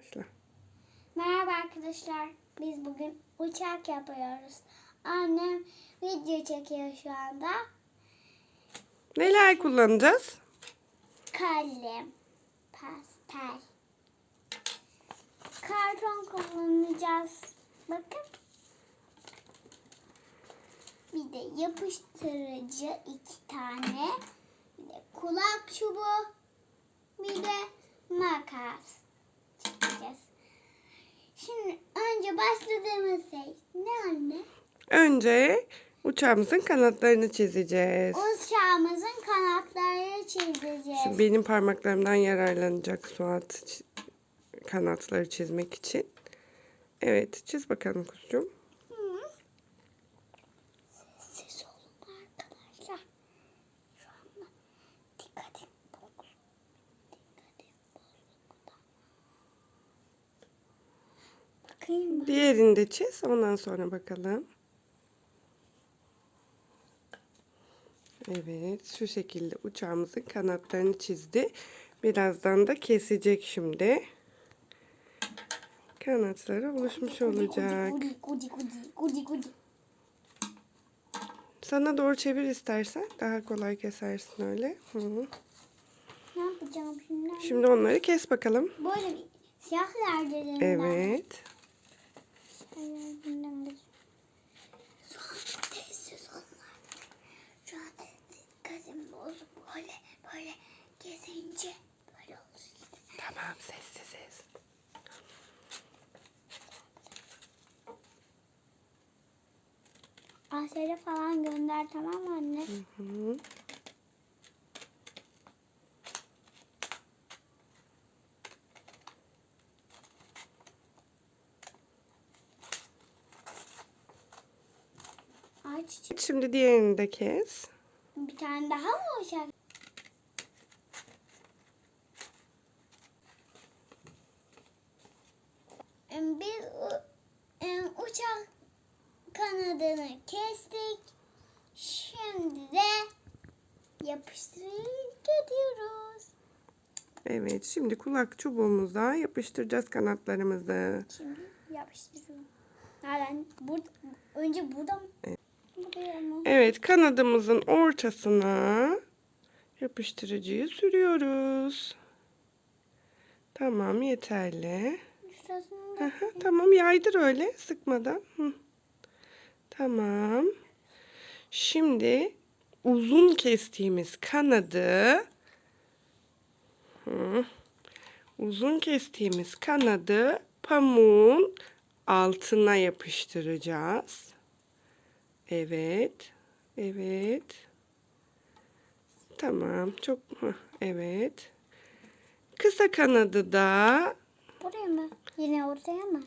Başla. Merhaba arkadaşlar. Biz bugün uçak yapıyoruz. Annem video çekiyor şu anda. Neler kullanacağız? Kalem, pastel, karton kullanacağız. Bakın. Bir de yapıştırıcı iki tane. Bir de kulak çubuğu. Bir de makas çekeceğiz. Şimdi önce başladığımız şey ne anne? Önce uçağımızın kanatlarını çizeceğiz. Uçağımızın kanatlarını çizeceğiz. Şimdi benim parmaklarımdan yararlanacak Suat kanatları çizmek için. Evet çiz bakalım kuzucuğum. Hı. Sessiz olun arkadaşlar. Şu anda dikkatim bozuldu. Dikkatim bozuldu. Bakayım mı? Diğerini de çiz ondan sonra bakalım. Evet şu şekilde uçağımızın kanatlarını çizdi. Birazdan da kesecek şimdi. Kanatları oluşmuş olacak. Sana doğru çevir istersen daha kolay kesersin öyle. Hı hı. Ne yapacağım şimdi? Şimdi onları kes bakalım. Böyle siyah lerdelinden. Evet. Lerdelinden bir- Şu an sessiz olun. Şu an dikkatim bozuk. Böyle böyle gezince böyle olur. Tamam sessiziz. Asya'ya falan gönder tamam mı anne? Hı hı. Aç. Şimdi diğerini de kes. Bir tane daha mı? Em, Biz uçak kanadını kestik. Şimdi de yapıştırıp gidiyoruz. Evet şimdi kulak çubuğumuza yapıştıracağız kanatlarımızı. Şimdi yapıştırıyorum. Nereden? Burada, önce burada mı? Evet. Buraya mı? Evet kanadımızın ortasına yapıştırıcıyı sürüyoruz. Tamam yeterli. Hı, tamam yaydır öyle sıkmadan. Hı. Tamam. Şimdi uzun kestiğimiz kanadı hı, uzun kestiğimiz kanadı pamuğun altına yapıştıracağız. Evet. Evet. Tamam. Çok hı, evet. Kısa kanadı da buraya mı? Yine ortaya mı?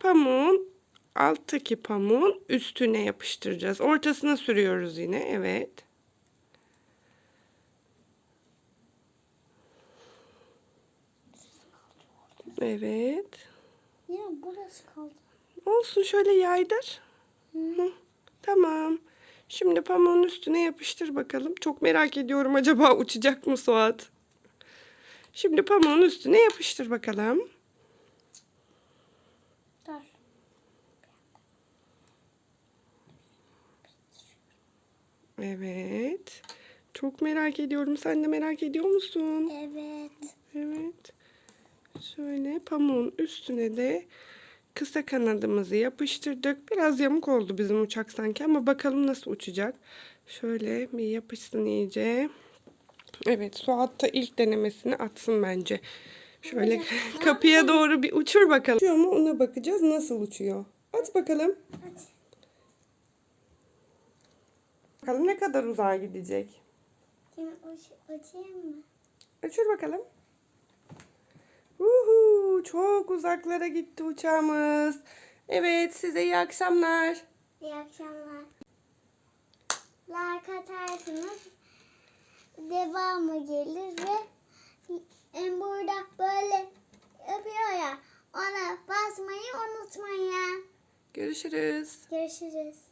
pamuğun alttaki pamuğun üstüne yapıştıracağız. Ortasına sürüyoruz yine. Evet. Evet. Yine burası kaldı. Olsun şöyle yaydır. Hı, Tamam. Şimdi pamuğun üstüne yapıştır bakalım. Çok merak ediyorum acaba uçacak mı Suat? Şimdi pamuğun üstüne yapıştır bakalım. Evet. Çok merak ediyorum. Sen de merak ediyor musun? Evet. Evet. Şöyle pamuğun üstüne de kısa kanadımızı yapıştırdık. Biraz yamuk oldu bizim uçak sanki ama bakalım nasıl uçacak. Şöyle bir yapışsın iyice. Evet Suat da ilk denemesini atsın bence. Şöyle kapıya doğru bir uçur bakalım. Uçuyor mu ona bakacağız nasıl uçuyor. At bakalım. Hadi. Bakalım ne kadar uzağa gidecek. Şimdi uç, uçayım mı? Uçur bakalım. Uhu, çok uzaklara gitti uçağımız. Evet size iyi akşamlar. İyi akşamlar. Like atarsınız. Devamı gelir ve burada böyle yapıyor ya. Ona basmayı unutmayın. Görüşürüz. Görüşürüz.